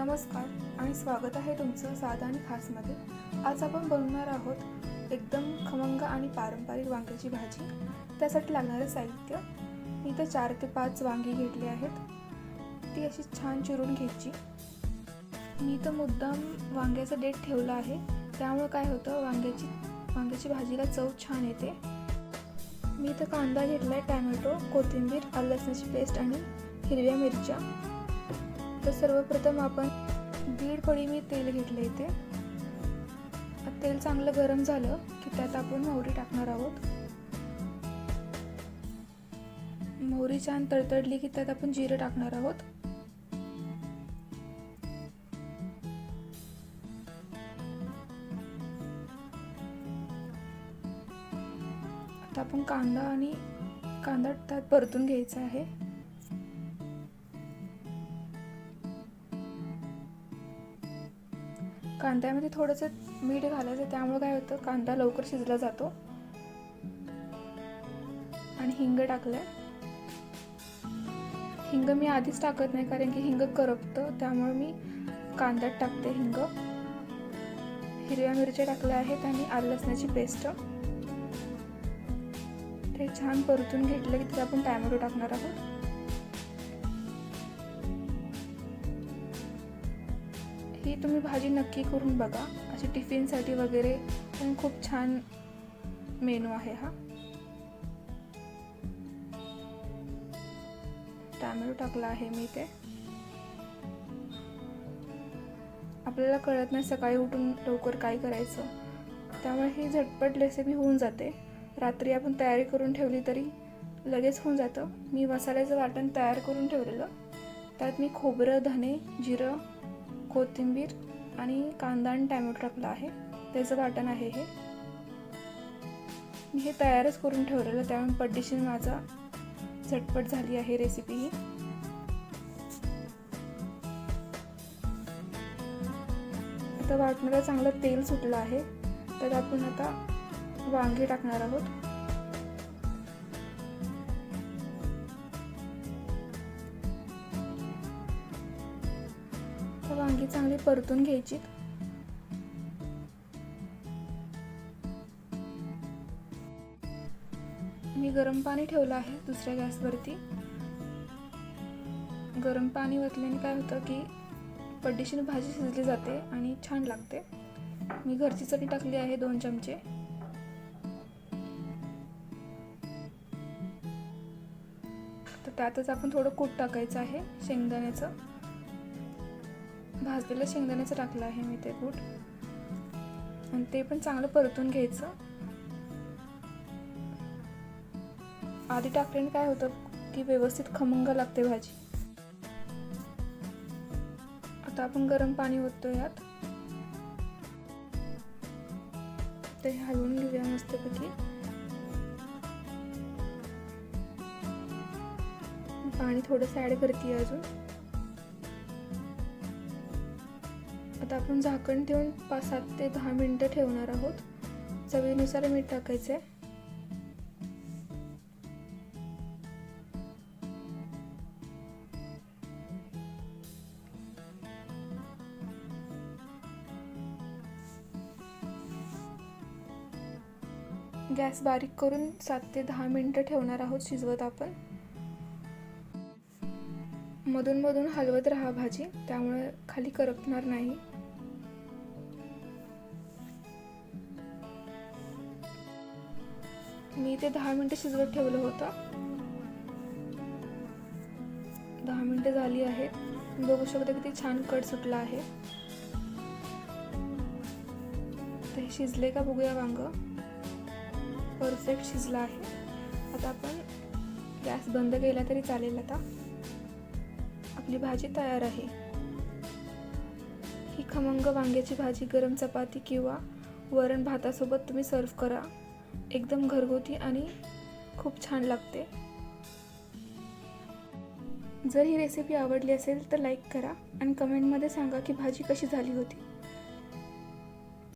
नमस्कार आणि स्वागत आहे तुमचं साधा आणि खासमध्ये. आज आपण बनवणार आहोत एकदम खमंग आणि पारंपरिक वांग्याची भाजी. त्यासाठी लागणारं साहित्य. मी तर चार ते पाच वांगी घेतली आहेत. ती अशी छान चिरून घ्यायची. मी इथं मुद्दाम वांग्याचं डेट ठेवलं आहे. त्यामुळं काय होतं वांग्याची वांग्याची भाजीला चव छान येते. मी इथं कांदा घेतला आहे टॅमॅटो कोथिंबीर लसणाची पेस्ट आणि हिरव्या मिरच्या. तर सर्वप्रथम आपण दीड पडी मी तेल घेतले इथे. तेल चांगलं गरम झालं की त्यात आपण मोहरी टाकणार आहोत. मोहरी छान तडतडली की त्यात आपण जिरं टाकणार आहोत. आता आपण कांदा आणि कांदा त्यात परतून घ्यायचा आहे. कांद्यामध्ये थोडंसं मीठ घालायचं त्यामुळे काय होतं कांदा लवकर शिजला जातो. आणि हिंग टाकलंय. हिंग मी आधीच टाकत नाही कारण की हिंग करपतं त्यामुळे मी कांद्यात टाकते हिंग. हिरव्या मिरच्या टाकल्या आहेत आणि आलं लसणाची पेस्ट. ते छान परतून घेतलं की तिथे आपण टॅमॅटो टाकणार आहोत. ही तुम्ही भाजी नक्की करून बघा. अशी टिफिनसाठी वगैरे पण खूप छान मेनू आहे हा. टॅमॅटो टाकला आहे मी ते आपल्याला कळत नाही सकाळी उठून लवकर काय करायचं. त्यामुळे ही झटपट रेसिपी होऊन जाते. रात्री आपण तयारी करून ठेवली तरी लगेच होऊन जातं. मी मसाल्याचं वाटण तयार करून ठेवलेलं. त्यात मी खोबरं धने जिरं कोथिंबीर आणि कांदा आणि टॅमॅटो टाकला आहे. त्याचं वाटण आहे हे. मी हे तयारच करून ठेवलेलं त्यामुळे पड्डीशी माझा झटपट झाली आहे रेसिपी ही. आता वाटणारा चांगलं तेल सुटलं आहे. तर आपण आता वांगी टाकणार आहोत. तर वांगी चांगली परतून घ्यायची. मी गरम पाणी ठेवलं आहे दुसऱ्या गॅसवरती. गरम पाणी ओतल्याने काय होतं की पड्डीशीन भाजी शिजली जाते आणि छान लागते. मी घरची चटणी टाकली आहे दोन चमचे. तर त्यातच आपण थोडं कूट टाकायचं आहे शेंगदाण्याचं. भाजलेलं शेंगदाण्याचं टाकलं आहे मी ते कूट. आणि ते पण चांगलं परतून घ्यायचं. आधी टाकल्याने काय होतं की व्यवस्थित खमंग लागते भाजी. आता आपण गरम पाणी ओततो यात. ते हलवून घेऊया मस्तपैकी. पाणी थोडंसं ॲड करते अजून. आता आपण झाकण ठेवून पाच सात ते दहा मिनटं ठेवणार आहोत. चवीनुसार मीठ टाकायचं आहे गॅस बारीक करून सात ते दहा मिनटं ठेवणार आहोत शिजवत आपण. मधून मधून हलवत राहा भाजी त्यामुळे खाली करपणार नाही. मी ते दहा मिनटं शिजवत ठेवलं होतं. दहा मिनटं झाली आहेत. बघू शकता किती छान कट सुटला आहे. तर हे शिजले का बघूया वांग. परफेक्ट शिजला आहे. आता आपण गॅस बंद केला तरी चालेल आता. आपली भाजी तयार आहे. ही खमंग वांग्याची भाजी गरम चपाती किंवा वरण भातासोबत तुम्ही सर्व करा. एकदम घरगुती आणि खूप छान लागते. जर ही रेसिपी आवडली असेल तर लाईक करा आणि कमेंटमध्ये सांगा की भाजी कशी झाली होती.